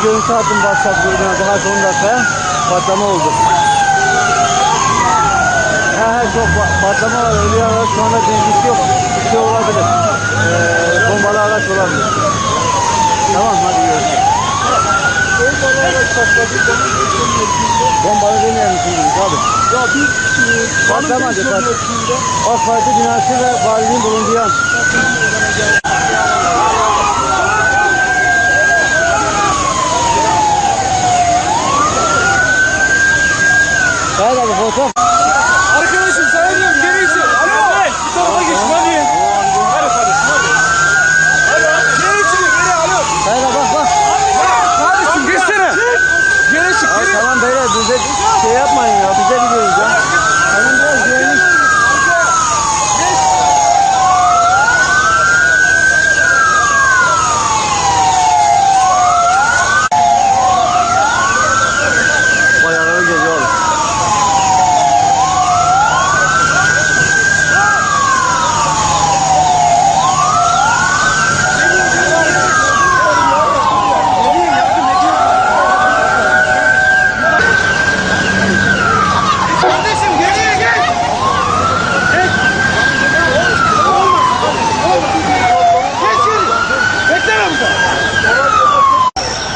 Dero'dan görüntü attım WhatsApp grubuna daha son dakika patlama oldu. He he çok pa- patlama var. Ölü araç şu anda bilgisi yok. Bir şey olabilir. Ee, bombalı araç olabilir. Tamam hadi görüşürüz. Bombalı araç patladı. Bombalı demeyelim şimdi abi. Ya biz e, Patlamadı, Kanın pat- mevkiinde AK Parti binası ve valiliğin bulunduğu yan. Hayır abi fotoğraf. Arkadaşım sana diyorum geri için. Alo. Bir tarafa geç hadi. Hadi hadi. Hadi geri için geri alo. Hayır abi bak bak. Kardeşim geçsene. Geri çık Abi geri. tamam beyler bize şey yapmayın ya. Bize biliyoruz ya. Tamam biraz güvenlik.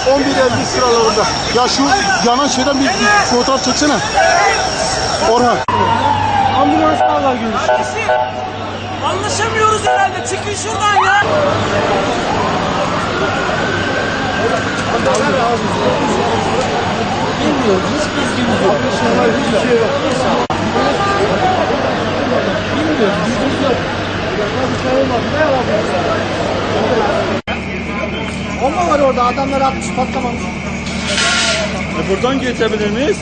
11.50 sıralarında. Ya şu yanan şeyden bir, bir fotoğraf çeksene. Orhan. Ambulanslarla görüş. Anlaşamıyoruz herhalde. Çıkın şuradan ya. Bomba var orada adamlar atmış patlamamış. E buradan geçebilir miyiz?